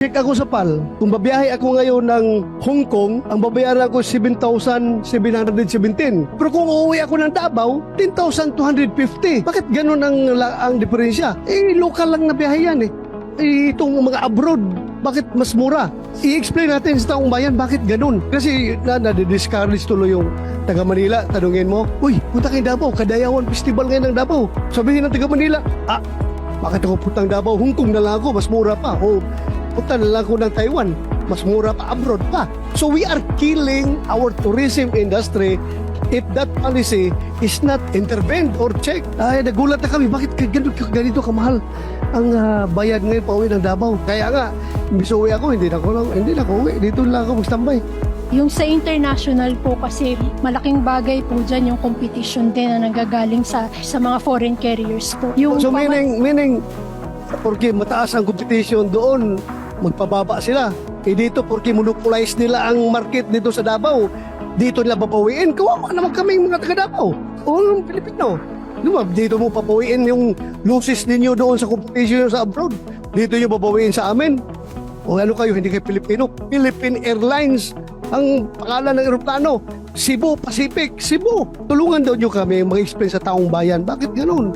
Check ako sa PAL. Kung babiyahe ako ngayon ng Hong Kong, ang babayaran ko 7,717. Pero kung uuwi ako ng Davao, 10,250. Bakit ganun ang, ang diferensya? Eh, local lang na biyahe yan eh. Eh, itong mga abroad, bakit mas mura? I-explain natin sa taong bayan bakit ganun. Kasi na, na-discourage tuloy yung taga Manila. Tanungin mo, Uy, punta kayo Davao, Kadayawan Festival ngayon ng Davao. Sabihin ng taga Manila, ah, bakit ako puntang Davao? Hong Kong na lang ako, mas mura pa. O, punta na lang ako ng Taiwan, mas mura pa, abroad pa. So we are killing our tourism industry if that policy is not intervened or checked. Ay, nagulat na kami, bakit ganito, ganito kamahal ang ah, bayad ngayon pa uwi ng Davao? Kaya nga, imbis uwi ako, hindi na ako, lang- hindi na ako uwi. Dito lang ako magstambay. Yung sa international po kasi malaking bagay po dyan yung competition din na nanggagaling sa sa mga foreign carriers po. Yung So meaning, meaning, porque mataas ang competition doon, magpababa sila. Eh dito, porque monopolize nila ang market dito sa Davao, dito nila papawiin. Kawawa naman kami mga taga Davao. O ang Pilipino. Di ba? Dito mo papawiin yung losses ninyo doon sa competition sa abroad. Dito nyo papawiin sa amin. O ano kayo, hindi kayo Pilipino? Philippine Airlines ang pangalan ng eroplano. Cebu Pacific, Cebu. Tulungan daw nyo kami mag-explain sa taong bayan. Bakit ganun?